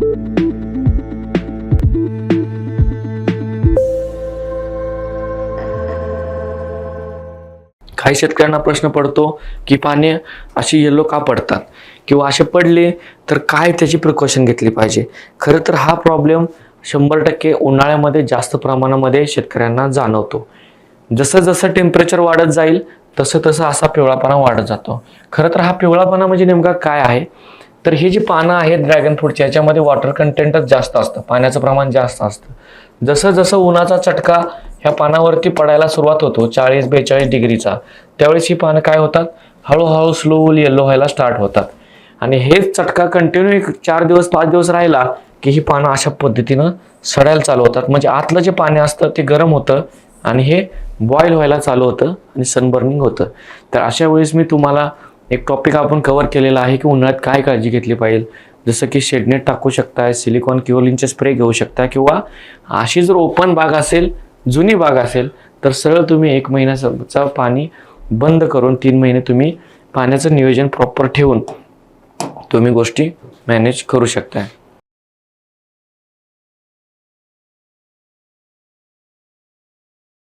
काही शेतकऱ्यांना प्रश्न पडतो की पाने अशी येलो का पडतात? किंवा असे पडले तर काय त्याची प्रिकॉशन घेतली पाहिजे? खरं तर हा प्रॉब्लेम शंभर टक्के उन्हाळ्यामध्ये जास्त प्रमाणामध्ये शेतकऱ्यांना जाणवतो. जसं जसं टेम्परेचर वाढत जाईल तसं तसं असा पिवळापणा वाढत जातो. खरं तर हा पिवळापणा म्हणजे नेमका काय आहे? तर ही जी पानं आहेत ड्रॅगन फ्रूटची याच्यामध्ये वॉटर कंटेंटच जास्त असतं. पाण्याचं प्रमाण जास्त असतं. जसं जसं उन्हाचा चटका ह्या पानावरती पडायला सुरुवात होतो चाळीस बेचाळीस डिग्रीचा त्यावेळेस ही पानं काय होतात? हळूहळू स्लोली येल्लो व्हायला स्टार्ट होतात. आणि हेच चटका कंटिन्यू एक चार दिवस पाच दिवस राहिला की ही पानं अशा पद्धतीनं सडायला चालू होतात. म्हणजे आतलं जे पाणी असतं ते गरम होतं आणि हे बॉईल व्हायला चालू होतं आणि सनबर्निंग होतं. तर अशा वेळेस मी तुम्हाला एक टॉपिक आपण कवर केलेला आहे की उन्हाळ्यात काय काळजी घेतली पाहिजे? जसं की शेडनेट टाकू शकताय सिलिकॉन क्युअलिनचे स्प्रे घेऊ शकता किंवा अशी जर ओपन बाग असेल जुनी बाग असेल तर सरळ तुम्ही एक महिन्याचा पाणी बंद करून तीन महिने तुम्ही पाण्याचं नियोजन प्रॉपर ठेवून तुम्ही गोष्टी मॅनेज करू शकताय.